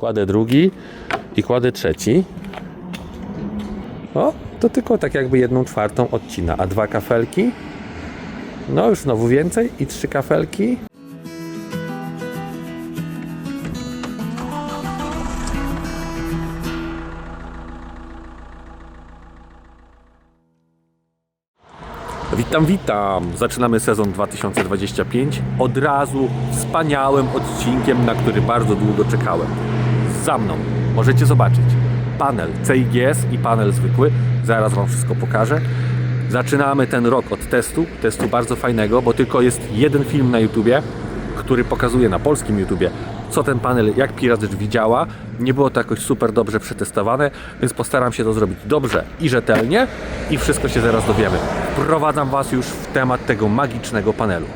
Kładę drugi i kładę trzeci. O, to tylko tak jakby jedną czwartą odcina, a dwa kafelki. No już znowu więcej i trzy kafelki. Witam, witam. Zaczynamy sezon 2025. Od razu wspaniałym odcinkiem, na który bardzo długo czekałem. Za mną możecie zobaczyć panel CIGS i panel zwykły. Zaraz Wam wszystko pokażę. Zaczynamy ten rok od testu, testu bardzo fajnego, bo tylko jest jeden film na YouTubie, który pokazuje na polskim YouTubie, co ten panel, jak Pirat drzwi działa. Nie było to jakoś super dobrze przetestowane, więc postaram się to zrobić dobrze i rzetelnie i wszystko się zaraz dowiemy. Wprowadzam Was już w temat tego magicznego panelu.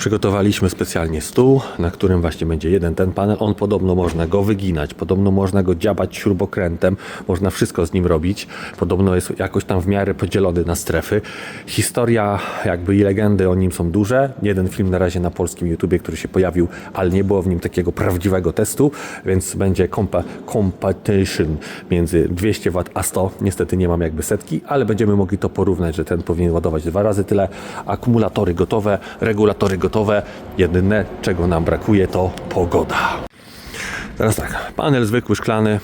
Przygotowaliśmy specjalnie stół, na którym właśnie będzie jeden ten panel. On podobno można go wyginać, podobno można go dziabać śrubokrętem, można wszystko z nim robić. Podobno jest jakoś tam w miarę podzielony na strefy. Historia jakby i legendy o nim są duże. Jeden film na razie na polskim YouTubie, który się pojawił, ale nie było w nim takiego prawdziwego testu, więc będzie compa competition między 200 W a 100. Niestety nie mam jakby setki, ale będziemy mogli to porównać, że ten powinien ładować dwa razy tyle. Akumulatory gotowe, regulatory gotowe. Jedyne, czego nam brakuje, to pogoda. Teraz tak, panel zwykły, szklany,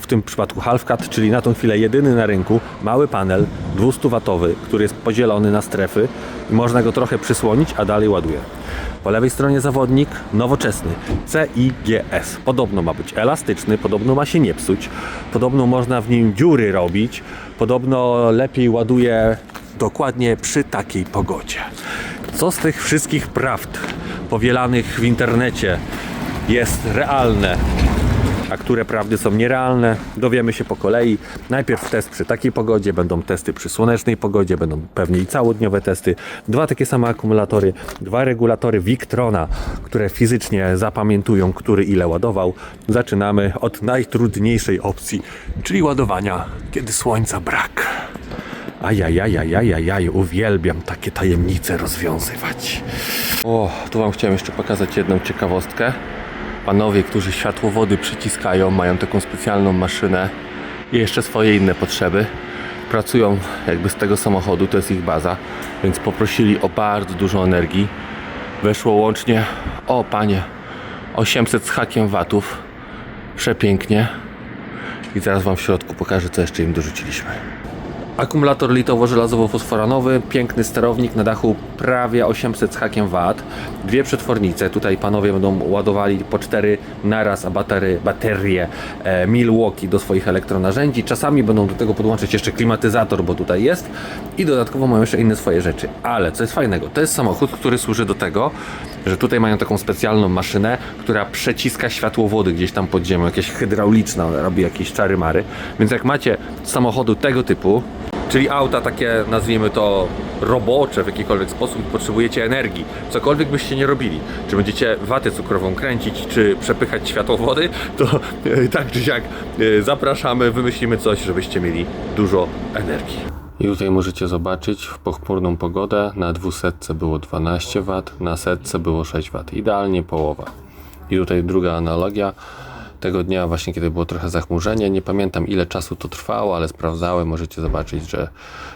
w tym przypadku half cut, czyli na tą chwilę jedyny na rynku, mały panel 200-watowy, który jest podzielony na strefy i można go trochę przysłonić, a dalej ładuje. Po lewej stronie zawodnik nowoczesny CIGS. Podobno ma być elastyczny, podobno ma się nie psuć, podobno można w nim dziury robić, podobno lepiej ładuje dokładnie przy takiej pogodzie. Co z tych wszystkich prawd powielanych w internecie jest realne, a które prawdy są nierealne, dowiemy się po kolei. Najpierw test przy takiej pogodzie, będą testy przy słonecznej pogodzie, będą pewnie i całodniowe testy. Dwa takie same akumulatory, dwa regulatory Victrona, które fizycznie zapamiętują, który ile ładował. Zaczynamy od najtrudniejszej opcji, czyli ładowania, kiedy słońca brak. Ajajajajajajaj, uwielbiam takie tajemnice rozwiązywać. O, tu Wam chciałem jeszcze pokazać jedną ciekawostkę. Panowie, którzy światłowody przyciskają, mają taką specjalną maszynę i jeszcze swoje inne potrzeby. Pracują jakby z tego samochodu, to jest ich baza, więc poprosili o bardzo dużo energii. Weszło łącznie, o panie, 800 z hakiem watów. Przepięknie. I zaraz Wam w środku pokażę, co jeszcze im dorzuciliśmy. Akumulator litowo-żelazowo-fosforanowy, piękny sterownik na dachu prawie 800 z hakiem wat. Dwie przetwornice, tutaj panowie będą ładowali po cztery naraz, a batery, baterie e, Milwaukee do swoich elektronarzędzi. Czasami będą do tego podłączyć jeszcze klimatyzator, bo tutaj jest i dodatkowo mają jeszcze inne swoje rzeczy. Ale co jest fajnego, to jest samochód, który służy do tego, że tutaj mają taką specjalną maszynę, która przeciska światłowody gdzieś tam pod ziemią, jakieś hydrauliczna, robi jakieś czary mary. Więc jak macie samochodu tego typu, czyli auta takie nazwijmy to robocze w jakikolwiek sposób potrzebujecie energii, cokolwiek byście nie robili, czy będziecie watę cukrową kręcić, czy przepychać światłowody, to e, tak czy siak e, zapraszamy, wymyślimy coś, żebyście mieli dużo energii. I tutaj możecie zobaczyć w pochmurną pogodę na 200 było 12 W, na setce było 6 W. Idealnie połowa. I tutaj druga analogia. Tego dnia właśnie, kiedy było trochę zachmurzenie, nie pamiętam ile czasu to trwało, ale sprawdzałem, możecie zobaczyć, że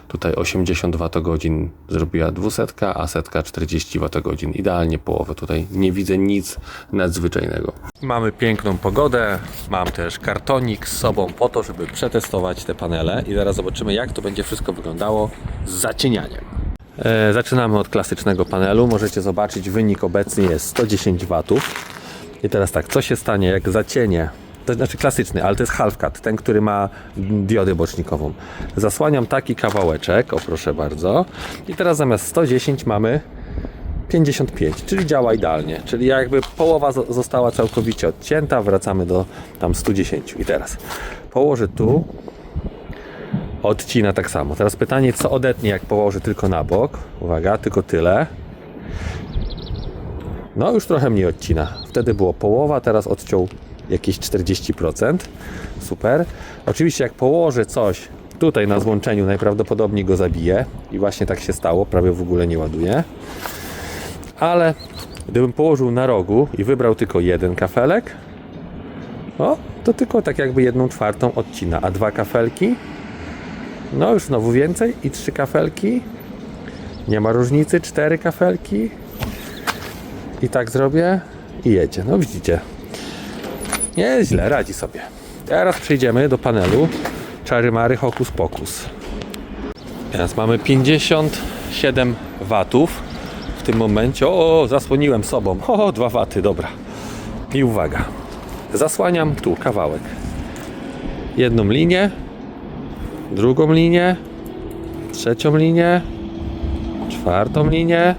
tutaj 80 Wh zrobiła 200, a setka 40 Wh. Idealnie połowę. Tutaj nie widzę nic nadzwyczajnego. Mamy piękną pogodę, mam też kartonik z sobą po to, żeby przetestować te panele i zaraz zobaczymy jak to będzie wszystko wyglądało z zacienianiem. E, zaczynamy od klasycznego panelu. Możecie zobaczyć, wynik obecny jest 110 W. I teraz tak, co się stanie, jak zacienię? To znaczy klasyczny, ale to jest half cut, ten, który ma diodę bocznikową. Zasłaniam taki kawałeczek, o proszę bardzo. I teraz zamiast 110 mamy 55, czyli działa idealnie. Czyli jakby połowa zo- została całkowicie odcięta, wracamy do tam 110. I teraz położę tu, odcina tak samo. Teraz pytanie, co odetnie, jak położę tylko na bok. Uwaga, tylko tyle. No już trochę mniej odcina. Wtedy było połowa, teraz odciął jakieś 40%. Super. Oczywiście jak położę coś tutaj na złączeniu, najprawdopodobniej go zabiję. I właśnie tak się stało, prawie w ogóle nie ładuje. Ale gdybym położył na rogu i wybrał tylko jeden kafelek, O, to tylko tak jakby jedną czwartą odcina, a dwa kafelki, no już znowu więcej i trzy kafelki, nie ma różnicy, cztery kafelki i tak zrobię i jedzie. No widzicie, nieźle, radzi sobie. Teraz przejdziemy do panelu Czary Mary Hokus Pokus. Teraz mamy 57 watów w tym momencie. O, zasłoniłem sobą. O, 2 waty, dobra. I uwaga, zasłaniam tu kawałek. Jedną linię, drugą linię, trzecią linię, czwartą linię.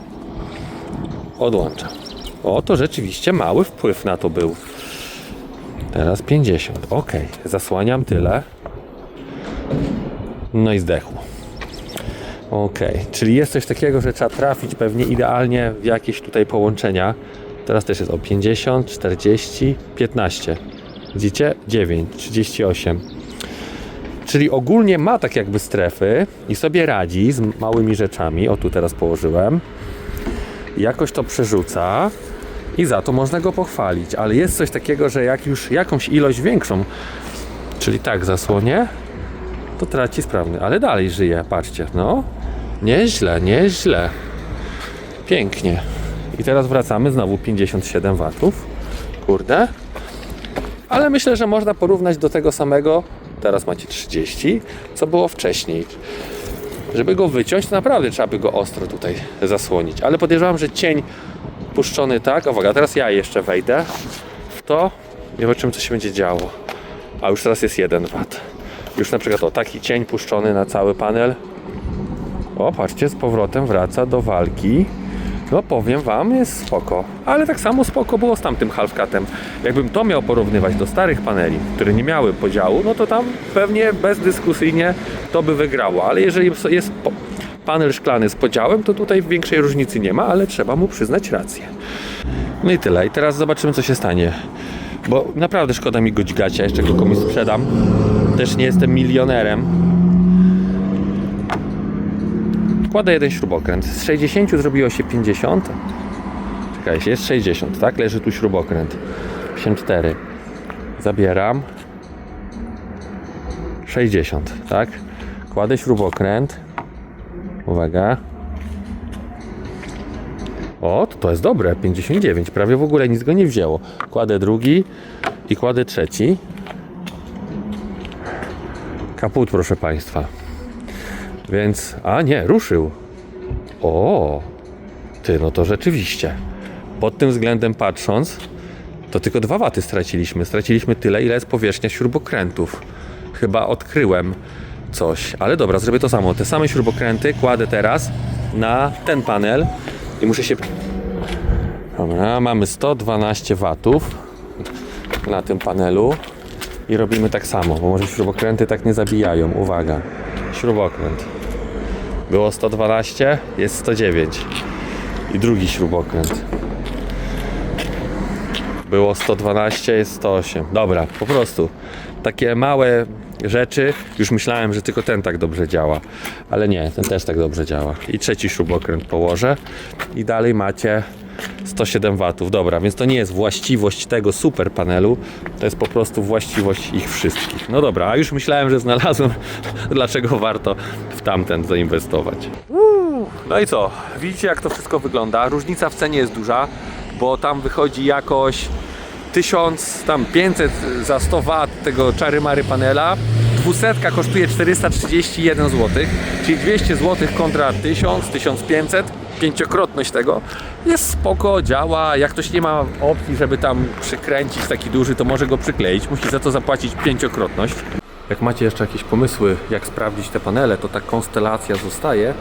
Odłączam. O, to rzeczywiście mały wpływ na to był. Teraz 50. Ok, zasłaniam tyle. No i zdechło. Ok, czyli jest coś takiego, że trzeba trafić pewnie idealnie w jakieś tutaj połączenia. Teraz też jest o 50, 40, 15. Widzicie? 9, 38. Czyli ogólnie ma tak jakby strefy i sobie radzi z małymi rzeczami. O tu teraz położyłem. Jakoś to przerzuca i za to można go pochwalić. Ale jest coś takiego, że jak już jakąś ilość większą, czyli tak zasłonię, to traci sprawny, ale dalej żyje, patrzcie, no. Nieźle, nieźle. Pięknie. I teraz wracamy, znowu 57 watów. Kurde. Ale myślę, że można porównać do tego samego, teraz macie 30, co było wcześniej. Żeby go wyciąć, to naprawdę trzeba by go ostro tutaj zasłonić. Ale podejrzewam, że cień puszczony tak, uwaga, teraz ja jeszcze wejdę w to i zobaczymy, co się będzie działo. A już teraz jest 1 wat. Już na przykład o taki cień puszczony na cały panel. O, patrzcie, z powrotem wraca do walki. No powiem wam, jest spoko. Ale tak samo spoko było z tamtym halfcatem. Jakbym to miał porównywać do starych paneli, które nie miały podziału, no to tam pewnie bezdyskusyjnie to by wygrało. Ale jeżeli jest panel szklany z podziałem, to tutaj większej różnicy nie ma, ale trzeba mu przyznać rację. No i tyle. I teraz zobaczymy, co się stanie. Bo naprawdę szkoda mi go dźgać, ja jeszcze go komuś sprzedam. Też nie jestem milionerem. Wkładę jeden śrubokręt. Z 60 zrobiło się 50. Czekaj, jest 60, tak? Leży tu śrubokręt. 54. Zabieram. 60, tak? Kładę śrubokręt. Uwaga. O, to jest dobre, 59. Prawie w ogóle nic go nie wzięło. Kładę drugi i kładę trzeci. Kaput, proszę Państwa. Więc, a nie, ruszył. O, ty, no to rzeczywiście. Pod tym względem patrząc, to tylko dwa waty straciliśmy. Straciliśmy tyle, ile jest powierzchnia śrubokrętów. Chyba odkryłem coś. Ale dobra, zrobię to samo. Te same śrubokręty kładę teraz na ten panel i muszę się... Dobra, mamy 112 watów na tym panelu i robimy tak samo, bo może śrubokręty tak nie zabijają. Uwaga, śrubokręt. Było 112, jest 109. I drugi śrubokręt. Było 112, jest 108. Dobra, po prostu. Takie małe rzeczy. Już myślałem, że tylko ten tak dobrze działa. Ale nie, ten też tak dobrze działa. I trzeci śrubokręt położę. I dalej macie 107 watów. Dobra, więc to nie jest właściwość tego super panelu, to jest po prostu właściwość ich wszystkich. No dobra, a już myślałem, że znalazłem, dlaczego warto w tamten zainwestować. No i co? Widzicie jak to wszystko wygląda? Różnica w cenie jest duża, bo tam wychodzi jakoś 1000, tam 500 za 100 W tego czary mary panela. 200 kosztuje 431 zł, czyli 200 zł kontra 1000, 1500, pięciokrotność tego. Jest spoko, działa. Jak ktoś nie ma opcji, żeby tam przykręcić taki duży, to może go przykleić. Musi za to zapłacić pięciokrotność. Jak macie jeszcze jakieś pomysły, jak sprawdzić te panele, to ta konstelacja zostaje.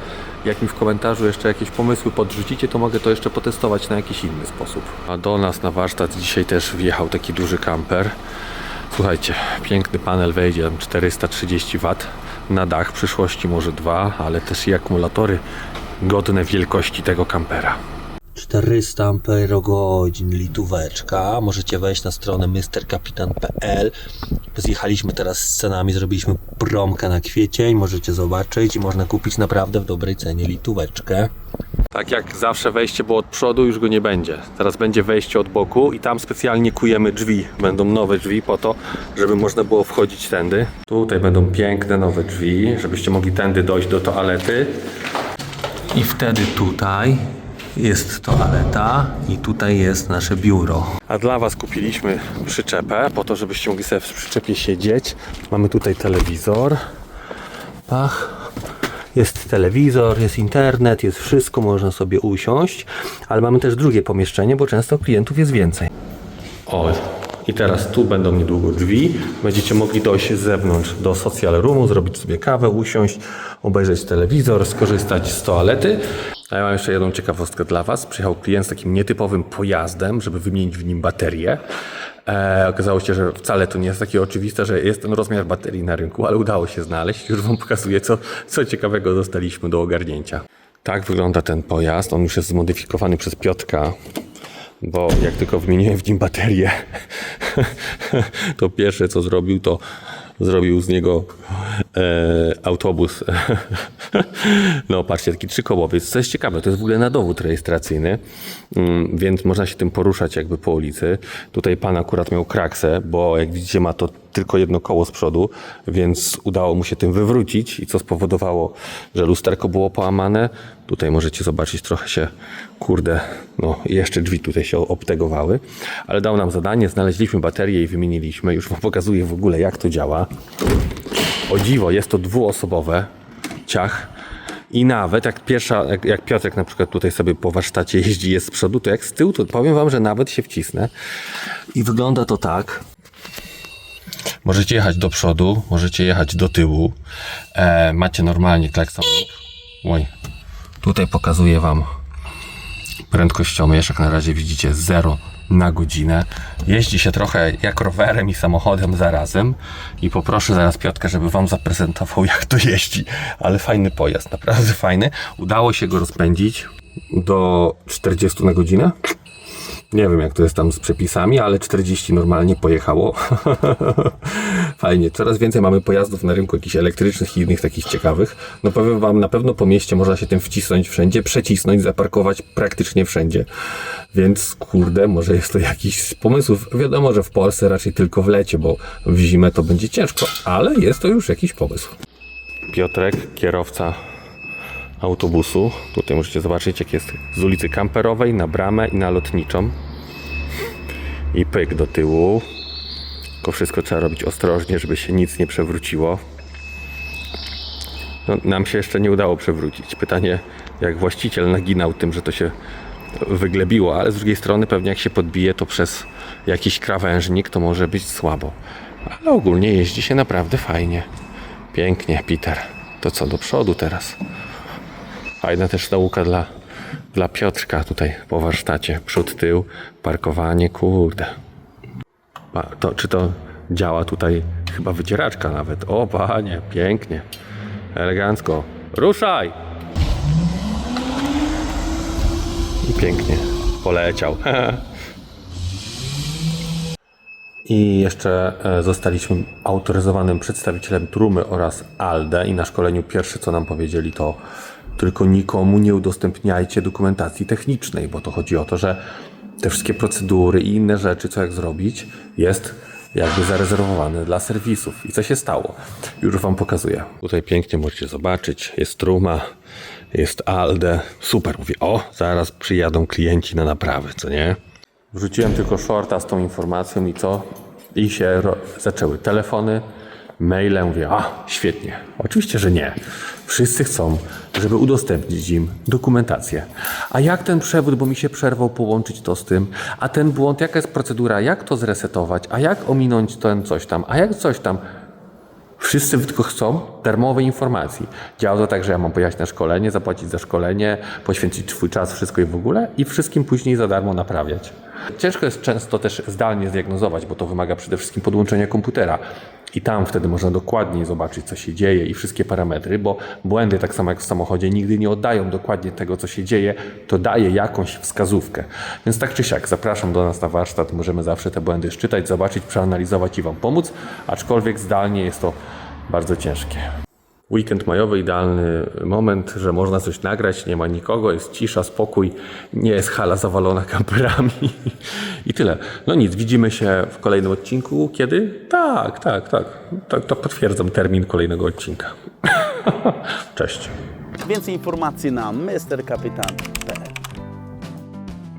Jak mi w komentarzu jeszcze jakieś pomysły podrzucicie, to mogę to jeszcze potestować na jakiś inny sposób. A do nas na warsztat dzisiaj też wjechał taki duży kamper. Słuchajcie, piękny panel wejdzie tam 430 W na dach, w przyszłości może dwa, ale też i akumulatory godne wielkości tego kampera. 400 amperogodzin litóweczka. Możecie wejść na stronę mrkapitan.pl. Zjechaliśmy teraz z cenami, zrobiliśmy promkę na kwiecień. Możecie zobaczyć i można kupić naprawdę w dobrej cenie litóweczkę. Tak jak zawsze wejście było od przodu, już go nie będzie. Teraz będzie wejście od boku i tam specjalnie kujemy drzwi. Będą nowe drzwi po to, żeby można było wchodzić tędy. Tutaj będą piękne nowe drzwi, żebyście mogli tędy dojść do toalety. I wtedy tutaj jest toaleta i tutaj jest nasze biuro. A dla Was kupiliśmy przyczepę po to, żebyście mogli sobie w przyczepie siedzieć. Mamy tutaj telewizor. Pach. Jest telewizor, jest internet, jest wszystko, można sobie usiąść, ale mamy też drugie pomieszczenie, bo często klientów jest więcej. O, i teraz tu będą niedługo drzwi. Będziecie mogli dojść z zewnątrz do social roomu, zrobić sobie kawę, usiąść, obejrzeć telewizor, skorzystać z toalety. A ja mam jeszcze jedną ciekawostkę dla Was. Przyjechał klient z takim nietypowym pojazdem, żeby wymienić w nim baterię. E, okazało się, że wcale to nie jest takie oczywiste, że jest ten rozmiar baterii na rynku, ale udało się znaleźć. Już Wam pokazuję, co, co ciekawego dostaliśmy do ogarnięcia. Tak wygląda ten pojazd. On już jest zmodyfikowany przez Piotka bo jak tylko wymieniłem w nim baterię, to pierwsze co zrobił, to zrobił z niego e, autobus. no patrzcie, taki trzykołowiec. Co jest ciekawe, to jest w ogóle na dowód rejestracyjny, mm, więc można się tym poruszać jakby po ulicy. Tutaj pan akurat miał kraksę, bo jak widzicie ma to tylko jedno koło z przodu, więc udało mu się tym wywrócić i co spowodowało, że lusterko było połamane. Tutaj możecie zobaczyć, trochę się, kurde, no jeszcze drzwi tutaj się obtegowały, ale dał nam zadanie, znaleźliśmy baterię i wymieniliśmy. Już wam pokazuję w ogóle jak to działa. O dziwo, jest to dwuosobowe ciach. I nawet jak pierwsza, jak, jak Piotrek na przykład tutaj sobie po warsztacie jeździ, jest z przodu, to jak z tyłu, to powiem wam, że nawet się wcisnę. I wygląda to tak. Możecie jechać do przodu, możecie jechać do tyłu. E, macie normalnie klaksonik. Oj. Tutaj pokazuję wam prędkościomierz, jak na razie widzicie 0 na godzinę. Jeździ się trochę jak rowerem i samochodem zarazem i poproszę zaraz Piotka, żeby wam zaprezentował jak to jeździ, ale fajny pojazd, naprawdę fajny. Udało się go rozpędzić do 40 na godzinę. Nie wiem jak to jest tam z przepisami, ale 40 normalnie pojechało. Fajnie, coraz więcej mamy pojazdów na rynku jakichś elektrycznych i innych takich ciekawych. No powiem wam, na pewno po mieście można się tym wcisnąć wszędzie, przecisnąć, zaparkować praktycznie wszędzie. Więc kurde, może jest to jakiś z pomysłów. Wiadomo, że w Polsce raczej tylko w lecie, bo w zimę to będzie ciężko, ale jest to już jakiś pomysł. Piotrek, kierowca autobusu. Tutaj możecie zobaczyć, jak jest z ulicy Kamperowej na bramę i na lotniczą. I pyk do tyłu. Tylko wszystko trzeba robić ostrożnie, żeby się nic nie przewróciło. No, nam się jeszcze nie udało przewrócić. Pytanie, jak właściciel naginał tym, że to się wyglebiło, ale z drugiej strony pewnie jak się podbije to przez jakiś krawężnik, to może być słabo. Ale ogólnie jeździ się naprawdę fajnie. Pięknie, Peter. To co, do przodu teraz? Fajna też nauka dla, dla Piotrka tutaj po warsztacie. Przód, tył, parkowanie, kurde. Pa, to, czy to działa tutaj? Chyba wycieraczka nawet. O panie, pięknie. Elegancko. Ruszaj! I pięknie. Poleciał. I jeszcze e, zostaliśmy autoryzowanym przedstawicielem Trumy oraz ALDE i na szkoleniu pierwsze co nam powiedzieli to tylko nikomu nie udostępniajcie dokumentacji technicznej, bo to chodzi o to, że te wszystkie procedury i inne rzeczy, co jak zrobić, jest jakby zarezerwowane dla serwisów. I co się stało? Już Wam pokazuję. Tutaj pięknie możecie zobaczyć. Jest Truma, jest ALDE. Super, mówię, o, zaraz przyjadą klienci na naprawy, co nie? Wrzuciłem tylko shorta z tą informacją i co? I się zaczęły telefony, maile. Mówię, a świetnie. Oczywiście, że nie. Wszyscy chcą, żeby udostępnić im dokumentację. A jak ten przewód, bo mi się przerwał, połączyć to z tym? A ten błąd, jaka jest procedura? Jak to zresetować? A jak ominąć ten coś tam? A jak coś tam? Wszyscy tylko chcą darmowej informacji. Działa to tak, że ja mam pojechać na szkolenie, zapłacić za szkolenie, poświęcić swój czas, wszystko i w ogóle i wszystkim później za darmo naprawiać. Ciężko jest często też zdalnie zdiagnozować, bo to wymaga przede wszystkim podłączenia komputera. I tam wtedy można dokładniej zobaczyć, co się dzieje i wszystkie parametry, bo błędy, tak samo jak w samochodzie, nigdy nie oddają dokładnie tego, co się dzieje, to daje jakąś wskazówkę. Więc tak czy siak, zapraszam do nas na warsztat, możemy zawsze te błędy szczytać, zobaczyć, przeanalizować i Wam pomóc, aczkolwiek zdalnie jest to bardzo ciężkie. Weekend majowy, idealny moment, że można coś nagrać, nie ma nikogo, jest cisza, spokój, nie jest hala zawalona kamperami i tyle. No nic, widzimy się w kolejnym odcinku. Kiedy? Tak, tak, tak. To, to potwierdzam termin kolejnego odcinka. Cześć. Więcej informacji na Mr. Kapitan